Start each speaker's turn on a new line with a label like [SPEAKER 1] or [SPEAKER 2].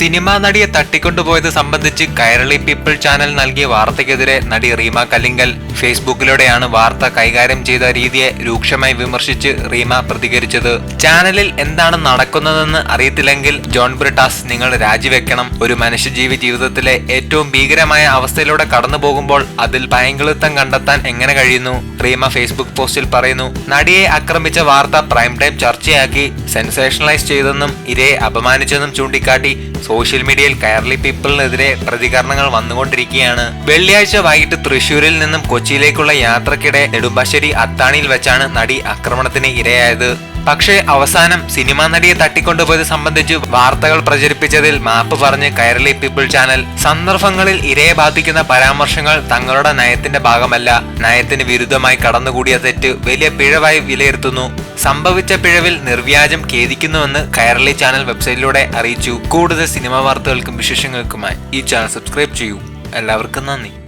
[SPEAKER 1] Cinema നടിയെ തട്ടിക്കൊണ്ടുപോയത് സംബന്ധിച്ച് Kairali people channel നൽകിയ വാർത്തയ്ക്കെതിരെ നടി റീമ കല്ലിങ്കൽ ഫേസ്ബുക്കിലൂടെയാണ് വാർത്ത കൈകാര്യം ചെയ്ത രീതിയെ രൂക്ഷമായി വിമർശിച്ച് റീമ പ്രതികരിച്ചത്. ചാനലിൽ എന്താണ് നടക്കുന്നതെന്ന് അറിയത്തില്ലെങ്കിൽ ജോൺ ബ്രിട്ടാസ് നിങ്ങൾ രാജിവെക്കണം. ഒരു മനുഷ്യജീവി ജീവിതത്തിലെ ഏറ്റവും ഭീകരമായ അവസ്ഥയിലൂടെ കടന്നു പോകുമ്പോൾ അതിൽ ഭയങ്കളിത്തം കണ്ടെത്താൻ എങ്ങനെ കഴിയുന്നു? റീമ ഫേസ്ബുക്ക് പോസ്റ്റിൽ പറയുന്നു നടിയെ ആക്രമിച്ച വാർത്ത പ്രൈം ടൈം ചർച്ചയാക്കി സെൻസേഷണലൈസ് ചെയ്തെന്നും ഇരയെ അപമാനിച്ചെന്നും ചൂണ്ടിക്കാട്ടി സോഷ്യൽ മീഡിയയിൽ കയർലി പീപ്പിളിനെതിരെ പ്രതികരണങ്ങൾ വന്നുകൊണ്ടിരിക്കുകയാണ്. വെള്ളിയാഴ്ച വൈകിട്ട് തൃശൂരിൽ നിന്നും കൊച്ചിയിലേക്കുള്ള യാത്രക്കിടെ നെടുമ്പാശ്ശേരി അത്താണിയിൽ വെച്ചാണ് നടി ആക്രമണത്തിന് ഇരയായത്. പക്ഷേ അവസാനം സിനിമാ നടിയെ തട്ടിക്കൊണ്ടുപോയത് സംബന്ധിച്ച് വാർത്തകൾ പ്രചരിപ്പിച്ചതിൽ മാപ്പ് പറഞ്ഞ് കൈരളി പീപ്പിൾ ചാനൽ സന്ദർഭങ്ങളിൽ ഇരയെ ബാധിക്കുന്ന പരാമർശങ്ങൾ തങ്ങളുടെ നയത്തിന്റെ ഭാഗമല്ല. നയത്തിന് വിരുദ്ധമായി കടന്നുകൂടിയ തെറ്റ് വലിയ പിഴവായി വിലയിരുത്തുന്നു. സംഭവിച്ച പിഴവിൽ നിർവ്യാജം ഖേദിക്കുന്നുവെന്ന് കൈരളി ചാനൽ വെബ്സൈറ്റിലൂടെ അറിയിച്ചു. കൂടുതൽ സിനിമാ വാർത്തകൾക്കും വിശേഷങ്ങൾക്കുമായി ഈ ചാനൽ സബ്സ്ക്രൈബ് ചെയ്യൂ. എല്ലാവർക്കും നന്ദി.